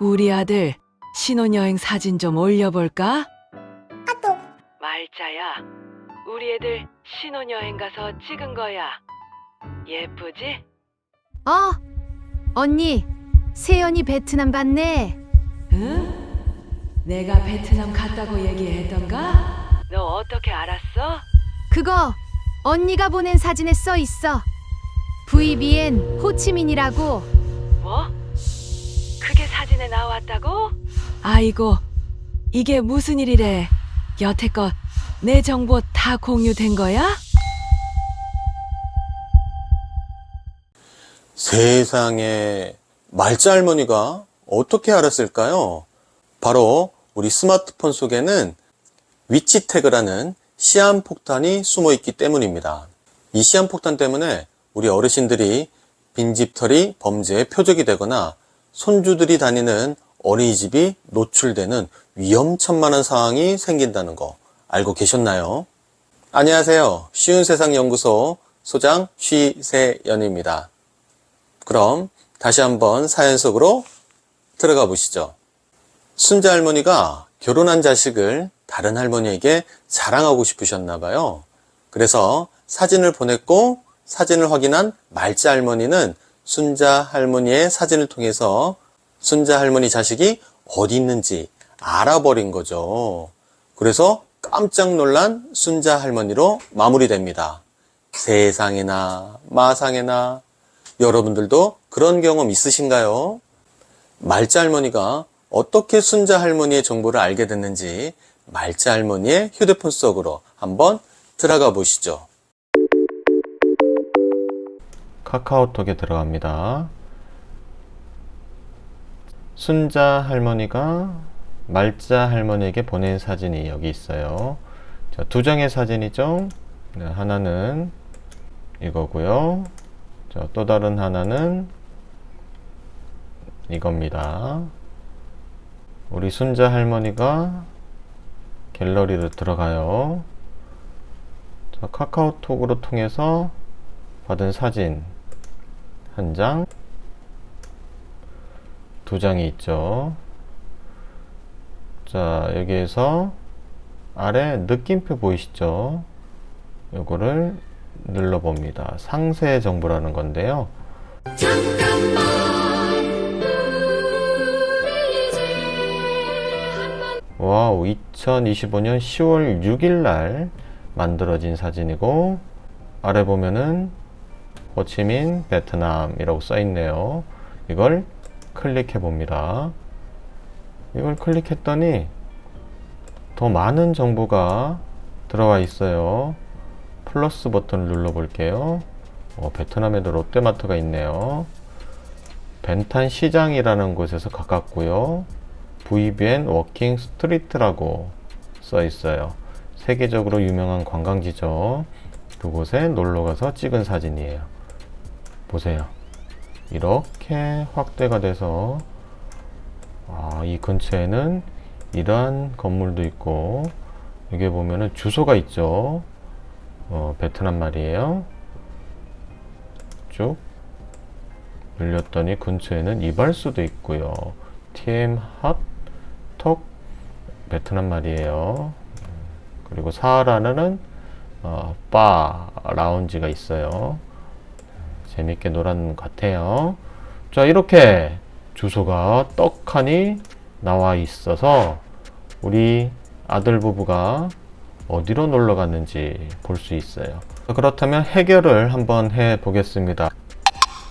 우리 아들 신혼여행 사진 좀 올려볼까? 아또 말자야, 우리 애들 신혼여행 가서 찍은 거야. 예쁘지? 어, 언니, 세연이 베트남 갔네. 응? 내가 베트남 갔다고 얘기했던가? 너 어떻게 알았어? 그거 언니가 보낸 사진에 써 있어. VBN 호치민이라고. 뭐? 사진에 나왔다고? 아이고, 이게 무슨 일이래? 여태껏 내 정보 다 공유된 거야? 세상에 말자 할머니가 어떻게 알았을까요? 바로 우리 스마트폰 속에는 위치 태그라는 시한 폭탄이 숨어 있기 때문입니다. 이 시한 폭탄 때문에 우리 어르신들이 빈집털이 범죄의 표적이 되거나 손주들이 다니는 어린이집이 노출되는 위험천만한 상황이 생긴다는 거 알고 계셨나요? 안녕하세요. 쉬운 세상 연구소 소장 쉬세연입니다. 그럼 다시 한번 사연 속으로 들어가 보시죠. 순자 할머니가 결혼한 자식을 다른 할머니에게 자랑하고 싶으셨나 봐요. 그래서 사진을 보냈고 사진을 확인한 말자 할머니는 순자 할머니의 사진을 통해서 순자 할머니 자식이 어디 있는지 알아버린 거죠. 그래서 깜짝 놀란 순자 할머니로 마무리됩니다. 세상에나 마상에나 여러분들도 그런 경험 있으신가요? 말자 할머니가 어떻게 순자 할머니의 정보를 알게 됐는지 말자 할머니의 휴대폰 속으로 한번 들어가 보시죠. 카카오톡에 들어갑니다. 순자 할머니가 말자 할머니에게 보낸 사진이 여기 있어요. 자, 두 장의 사진이죠. 네, 하나는 이거고요. 자, 또 다른 하나는 이겁니다. 우리 순자 할머니가 갤러리로 들어가요. 자, 카카오톡으로 통해서 받은 사진 한 장, 두 장이 있죠. 자, 여기에서 아래 느낌표 보이시죠? 요거를 눌러봅니다. 상세 정보라는 건데요. 와우, 2025년 10월 6일 날 만들어진 사진이고, 아래 보면은 호치민, 베트남이라고 써 있네요. 이걸 클릭해 봅니다. 이걸 클릭했더니 더 많은 정보가 들어와 있어요. 플러스 버튼을 눌러 볼게요. 어, 베트남에도 롯데마트가 있네요. 벤탄 시장이라는 곳에서 가깝고요. VBN 워킹 스트리트라고 써 있어요. 세계적으로 유명한 관광지죠. 그곳에 놀러 가서 찍은 사진이에요. 보세요. 이렇게 확대가 돼서 아, 이 근처에는 이러한 건물도 있고 여기 보면은 주소가 있죠. 어, 베트남 말이에요. 쭉 눌렸더니 근처에는 이발소도 있고요. TM 핫, 톡, 베트남 말이에요. 그리고 사하라는 어, 바, 라운지가 있어요. 재밌게 놀았는 것 같아요. 자, 이렇게 주소가 떡하니 나와 있어서 우리 아들 부부가 어디로 놀러 갔는지 볼 수 있어요. 그렇다면 해결을 한번 해 보겠습니다.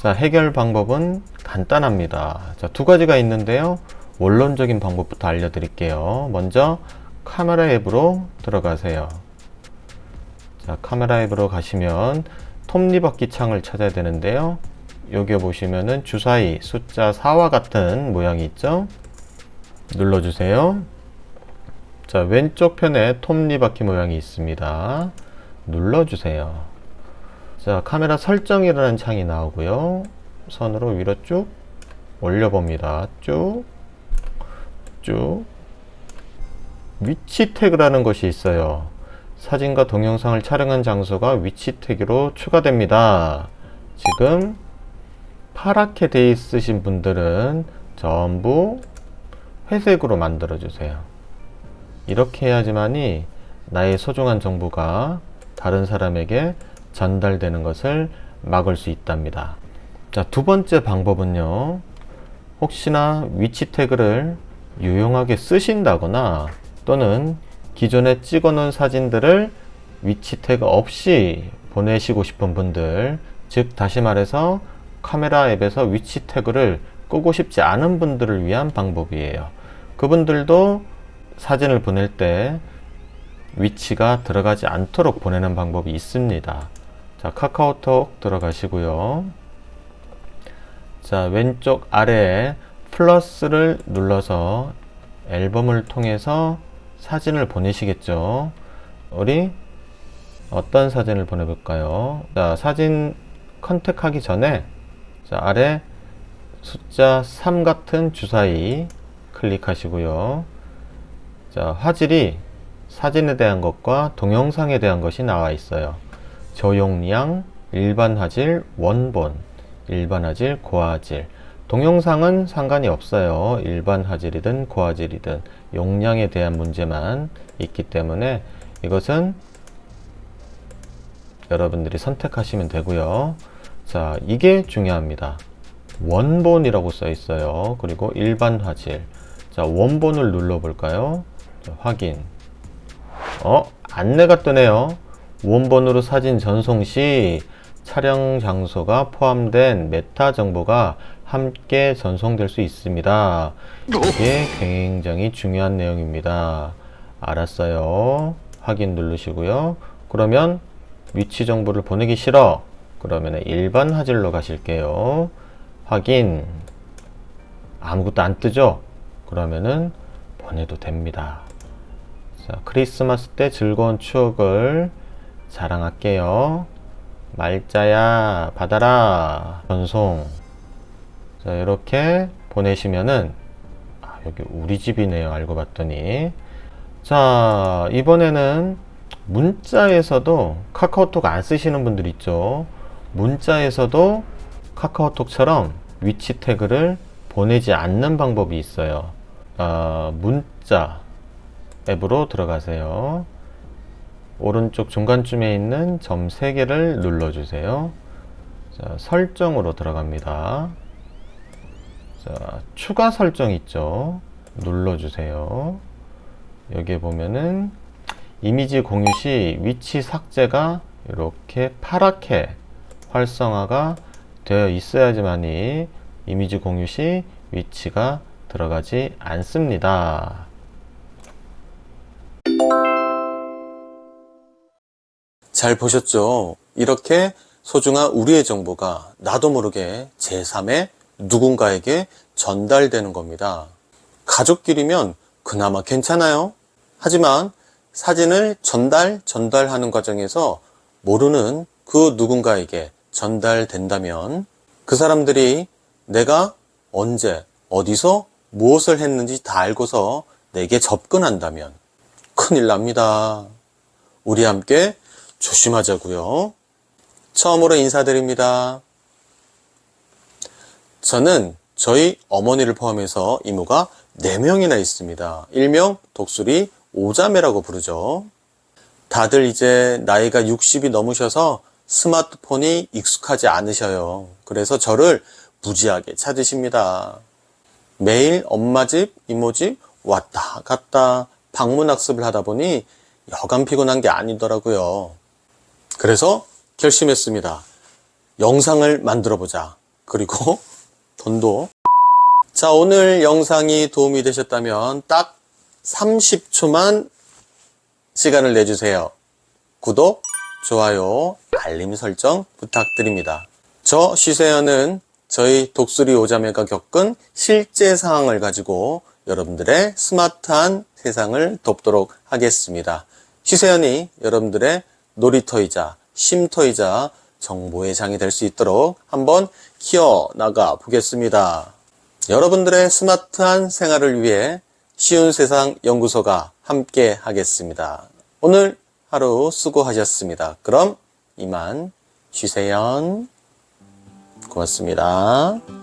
자, 해결 방법은 간단합니다. 자, 두 가지가 있는데요. 원론적인 방법부터 알려드릴게요. 먼저 카메라 앱으로 들어가세요. 자, 카메라 앱으로 가시면 톱니바퀴 창을 찾아야 되는데요. 여기 보시면은 주사위 숫자 4와 같은 모양이 있죠? 눌러주세요. 자, 왼쪽 편에 톱니바퀴 모양이 있습니다. 눌러주세요. 자, 카메라 설정이라는 창이 나오고요. 선으로 위로 쭉 올려봅니다. 쭉, 쭉. 위치 태그라는 것이 있어요. 사진과 동영상을 촬영한 장소가 위치 태그로 추가됩니다. 지금 파랗게 돼 있으신 분들은 전부 회색으로 만들어 주세요. 이렇게 해야지만이 나의 소중한 정보가 다른 사람에게 전달되는 것을 막을 수 있답니다. 자, 두 번째 방법은요. 혹시나 위치 태그를 유용하게 쓰신다거나 또는 기존에 찍어 놓은 사진들을 위치 태그 없이 보내시고 싶은 분들, 즉 다시 말해서 카메라 앱에서 위치 태그를 끄고 싶지 않은 분들을 위한 방법이에요. 그분들도 사진을 보낼 때 위치가 들어가지 않도록 보내는 방법이 있습니다. 자, 카카오톡 들어가시고요. 자, 왼쪽 아래에 플러스를 눌러서 앨범을 통해서 사진을 보내시겠죠. 우리 어떤 사진을 보내볼까요? 자, 사진 컨택하기 전에 자, 아래 숫자 3 같은 주사위 클릭하시고요. 자, 화질이 사진에 대한 것과 동영상에 대한 것이 나와 있어요. 저용량, 일반 화질, 원본, 일반 화질, 고화질. 동영상은 상관이 없어요. 일반 화질이든 고화질이든 용량에 대한 문제만 있기 때문에 이것은 여러분들이 선택하시면 되고요. 자, 이게 중요합니다. 원본이라고 써 있어요. 그리고 일반 화질. 자, 원본을 눌러 볼까요? 자, 확인. 어, 안내가 뜨네요. 원본으로 사진 전송 시 촬영 장소가 포함된 메타 정보가 함께 전송될 수 있습니다. 이게 굉장히 중요한 내용입니다. 알았어요. 확인 누르시고요. 그러면 위치 정보를 보내기 싫어. 그러면 일반 화질로 가실게요. 확인. 아무것도 안 뜨죠? 그러면은 보내도 됩니다. 자, 크리스마스 때 즐거운 추억을 자랑할게요. 말자야, 받아라. 전송. 자, 이렇게 보내시면은, 아, 여기 우리 집이네요. 알고 봤더니. 자, 이번에는 문자에서도 카카오톡 안 쓰시는 분들 있죠. 문자에서도 카카오톡처럼 위치 태그를 보내지 않는 방법이 있어요. 아, 문자 앱으로 들어가세요. 오른쪽 중간쯤에 있는 점 3개를 눌러주세요. 자, 설정으로 들어갑니다. 자, 추가 설정 있죠? 눌러주세요. 여기에 보면은 이미지 공유 시 위치 삭제가 이렇게 파랗게 활성화가 되어 있어야지만이 이미지 공유 시 위치가 들어가지 않습니다. 잘 보셨죠? 이렇게 소중한 우리의 정보가 나도 모르게 제3의 누군가에게 전달되는 겁니다. 가족끼리면 그나마 괜찮아요. 하지만 사진을 전달, 전달하는 과정에서 모르는 그 누군가에게 전달된다면 그 사람들이 내가 언제, 어디서 무엇을 했는지 다 알고서 내게 접근한다면 큰일 납니다. 우리 함께 조심하자고요. 처음으로 인사드립니다. 저는 저희 어머니를 포함해서 이모가 4명이나 있습니다. 일명 독수리 오자매라고 부르죠. 다들 이제 나이가 60이 넘으셔서 스마트폰이 익숙하지 않으셔요. 그래서 저를 무지하게 찾으십니다. 매일 엄마 집, 이모 집 왔다 갔다 방문 학습을 하다 보니 여간 피곤한 게 아니더라고요. 그래서 결심했습니다. 영상을 만들어 보자. 그리고 돈도. 자, 오늘 영상이 도움이 되셨다면 딱 30초만 시간을 내주세요. 구독, 좋아요, 알림 설정 부탁드립니다. 저 쉬세연은 저희 독수리 오자매가 겪은 실제 상황을 가지고 여러분들의 스마트한 세상을 돕도록 하겠습니다. 쉬세연이 여러분들의 놀이터이자 쉼터이자 정보의 장이 될 수 있도록 한번 키워나가 보겠습니다. 여러분들의 스마트한 생활을 위해 쉬운 세상 연구소가 함께 하겠습니다. 오늘 하루 수고하셨습니다. 그럼 이만 쉬세요. 고맙습니다.